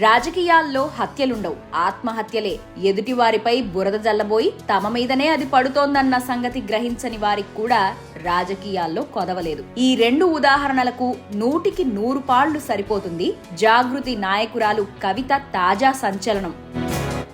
రాజకీయాల్లో హత్యలుండవు. ఆత్మహత్యలే. ఎదుటివారిపై బురద జల్లబోయి తమ మీదనే అది పడుతోందన్న సంగతి గ్రహించని వారికి కూడా రాజకీయాల్లో కొదవలేదు. ఈ రెండు ఉదాహరణలకు నూటికి నూరు పాళ్ళు సరిపోతుంది జాగృతి నాయకురాలు కవిత తాజా సంచలనం.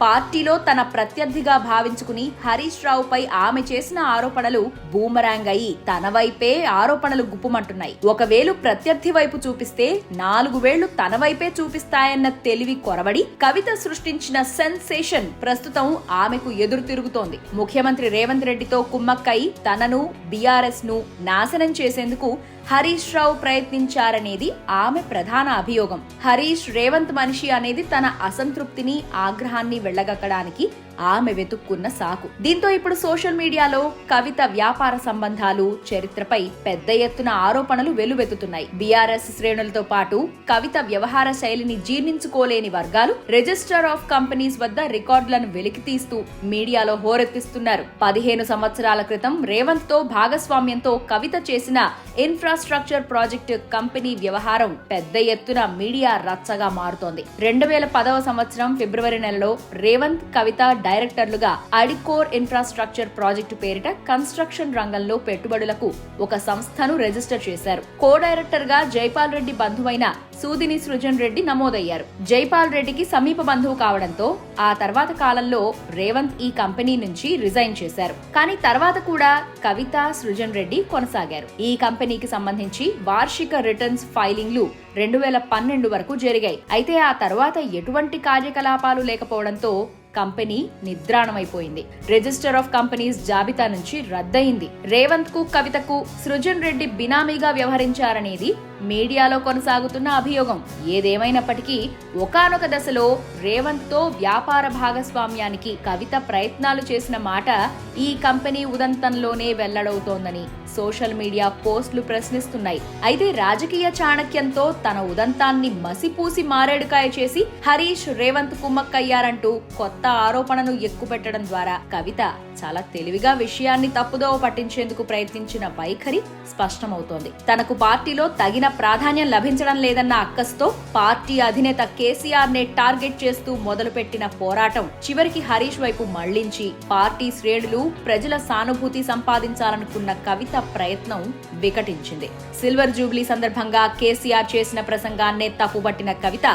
పార్టీలో తన ప్రత్యర్థిగా భావించుకుని హరీష్ రావుపై ఆమె చేసిన ఆరోపణలు బూమరాంగ్ అయి తన వైపే ఆరోపణలు గుప్పుమంటున్నాయి. ఒకవేళ ప్రత్యర్థి వైపు చూపిస్తే నాలుగు వేళ్ళు తన వైపే చూపిస్తాయన్న తెలివి కొరబడి కవిత సృష్టించిన సెన్సేషన్ ప్రస్తుతం ఆమెకు ఎదురు తిరుగుతోంది. ముఖ్యమంత్రి రేవంత్ రెడ్డితో కుమ్మక్కై తనను బీఆర్ఎస్ను నాశనం చేసేందుకు హరీష్ రావు ప్రయత్నించారనేది ఆమె ప్రధాన అభియోగం. హరీష్ రేవంత్ మనిషి అనేది తన అసంతృప్తిని ఆగ్రహాన్ని వెళ్ళగక్కడానికి ఆమె వెతుక్కున్న సాకు. దీంతో ఇప్పుడు సోషల్ మీడియాలో కవిత వ్యాపార సంబంధాలు చరిత్రపై పెద్ద ఎత్తున ఆరోపణలు వెలువెత్తుతున్నాయి బీఆర్ఎస్ శ్రేణులతో పాటు కవిత వ్యవహార శైలిని జీర్ణించుకోలేని వర్గాలు రిజిస్టర్ ఆఫ్ కంపెనీస్ వద్ద రికార్డులను వెలికితీస్తూ మీడియాలో హోరెత్తిస్తున్నారు. పదిహేను సంవత్సరాల క్రితం రేవంత్తో భాగస్వామ్యంతో కవిత చేసిన ఇన్ఫ్రాస్ట్రక్చర్ ప్రాజెక్టు కంపెనీ వ్యవహారం పెద్ద ఎత్తున మీడియా రచ్చగా మారుతోంది. రెండు వేల పదవ సంవత్సరం ఫిబ్రవరి నెలలో రేవంత్ కవిత డైరెక్టర్లుగా అడికోర్ ఇన్ఫ్రాస్ట్రక్చర్ ప్రాజెక్టు పేరిట కన్స్ట్రక్షన్ రంగంలో పెట్టుబడులకు ఒక సంస్థను రిజిస్టర్ చేశారు. కో డైరెక్టర్గా జైపాల్ రెడ్డి బంధువైన సూదిని సృజన్ రెడ్డి నమోదయ్యారు. జైపాల్ రెడ్డికి సమీప బంధువు కావడంతో ఆ తర్వాత కాలంలో రేవంత్ ఈ కంపెనీ నుంచి రిజైన్ చేశారు. కానీ తర్వాత కూడా కవిత సృజన్ రెడ్డి కొనసాగారు. ఈ కంపెనీకి సంబంధించి వార్షిక రిటర్న్స్ ఫైలింగ్లు రెండు వేల పన్నెండు వరకు జరిగాయి. అయితే ఆ తర్వాత ఎటువంటి కార్యకలాపాలు లేకపోవడంతో కంపెనీ నిద్రాణమైపోయింది. రిజిస్టర్ ఆఫ్ కంపెనీస్ జాబితా నుంచి రద్దయింది. రేవంత్కు కవితకు సృజన్ రెడ్డి బినామీగా వ్యవహరించారనేది మీడియాలో కొనసాగుతున్న అభియోగం. ఏదేమైనప్పటికీ ఒకానొక దశలో రేవంత్తో వ్యాపార భాగస్వామ్యానికి కవిత ప్రయత్నాలు చేసిన మాట ఈ కంపెనీ ఉదంతంలోనే వెల్లడవుతోందని సోషల్ మీడియా పోస్టులు ప్రశ్నిస్తున్నాయి. అయితే రాజకీయ చాణక్యంతో తన ఉదంతాన్ని మసిపూసి మారేడుకాయ చేసి హరీష్ రేవంత్ కుమ్మక్కయ్యారంటూ కొత్త ఆరోపణను ఎక్కుపెట్టడం ద్వారా కవిత చాలా తెలివిగా విషయాన్ని తప్పుదోవ పట్టించేందుకు ప్రయత్నించిన వైఖరి స్పష్టమవుతోంది. తనకు పార్టీలో తగిన ప్రాధాన్యం లభించడం లేదన్న అక్కస్తో పార్టీ అధినేత కేసీఆర్ నే టార్గెట్ చేస్తూ మొదలుపెట్టిన పోరాటం చివరికి హరీష్ వైపు మళ్ళించి పార్టీ శ్రేణులు ప్రజల సానుభూతి సంపాదించాలనుకున్న కవిత ప్రయత్నం వికటించింది. సిల్వర్ జూబ్లీ సందర్భంగా కేసీఆర్ చేసిన ప్రసంగాన్నే తప్పుబట్టిన కవిత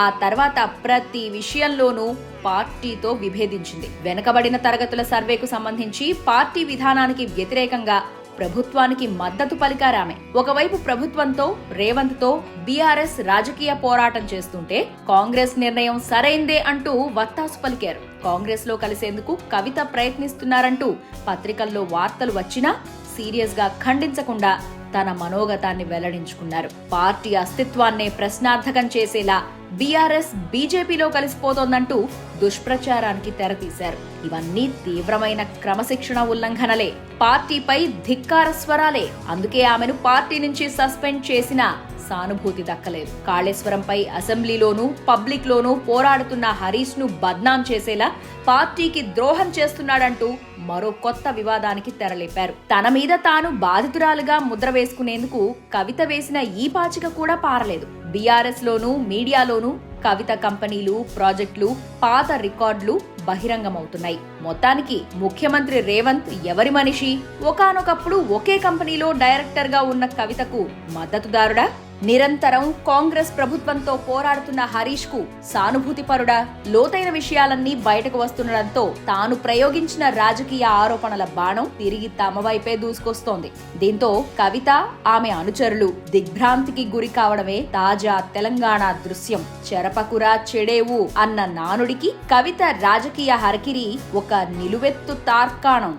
ఆ తర్వాత ప్రతి విషయంలోనూ పార్టీతో విభేదించింది. వెనుకబడిన తరగతుల సర్వేకు సంబంధించి పార్టీ విధానానికి వ్యతిరేకంగా ప్రభుత్వానికి మద్దతు పలికారామె ఒకవైపు ప్రభుత్వంతో రేవంత్తో బీఆర్ఎస్ రాజకీయ పోరాటం చేస్తుంటే కాంగ్రెస్ నిర్ణయం సరైందే అంటూ వత్తాసు పలికారు. కాంగ్రెస్లో కలిసేందుకు కవిత ప్రయత్నిస్తున్నారంటూ పత్రికల్లో వార్తలు వచ్చినా సీరియస్గా ఖండించకుండా తన మనోగతాన్ని వెల్లడించుకున్నారు. పార్టీ అస్తిత్వాన్నే ప్రశ్నార్థకం చేసేలా బీఆర్ఎస్ బీజేపీలో కలిసిపోతోందంటూ దుష్ప్రచారానికి తెరతీశారు. ఇవన్నీ తీవ్రమైన క్రమశిక్షణ ఉల్లంఘనలే. పార్టీపై ధిక్కార స్వరాలే. అందుకే ఆమెను పార్టీ నుంచి సస్పెండ్ చేసిన సానుభూతి దక్కలేదు. కాళేశ్వరంపై అసెంబ్లీలోనూ పబ్లిక్ లోనూ పోరాడుతున్న హరీష్ను బద్నాం చేసేలా పార్టీకి ద్రోహం చేస్తున్నాడంటూ మరో కొత్త వివాదానికి తెరలేపారు. తన మీద తాను బాధితురాలుగా ముద్ర వేసుకునేందుకు కవిత వేసిన ఈ పాచిక కూడా పారలేదు. బీఆర్ఎస్ లోనూ మీడియాలోనూ కవిత కంపెనీలు ప్రాజెక్టులు పాత రికార్డులు బహిరంగమవుతున్నాయి. మొత్తానికి ముఖ్యమంత్రి రేవంత్ ఎవరి మనిషి? ఒకానొకప్పుడు ఒకే కంపెనీలో డైరెక్టర్గా ఉన్న కవితకు మద్దతుదారుడా? నిరంతరం కాంగ్రెస్ ప్రభుత్వంతో పోరాడుతున్న హరీష్కు సానుభూతిపరుడా? లోతైన విషయాలన్నీ బయటకు వస్తుండటంతో తాను ప్రయోగించిన రాజకీయ ఆరోపణల బాణం తిరిగి తమ వైపే దూసుకొస్తోంది. దీంతో కవిత ఆమె అనుచరులు దిగ్భ్రాంతికి గురి కావడమే తాజా తెలంగాణ దృశ్యం. చెరపకురా చెడేవు అన్న నానుడికి కవిత రాజకీయ హరికిరి ఒక నిలువెత్తు తార్కాణం.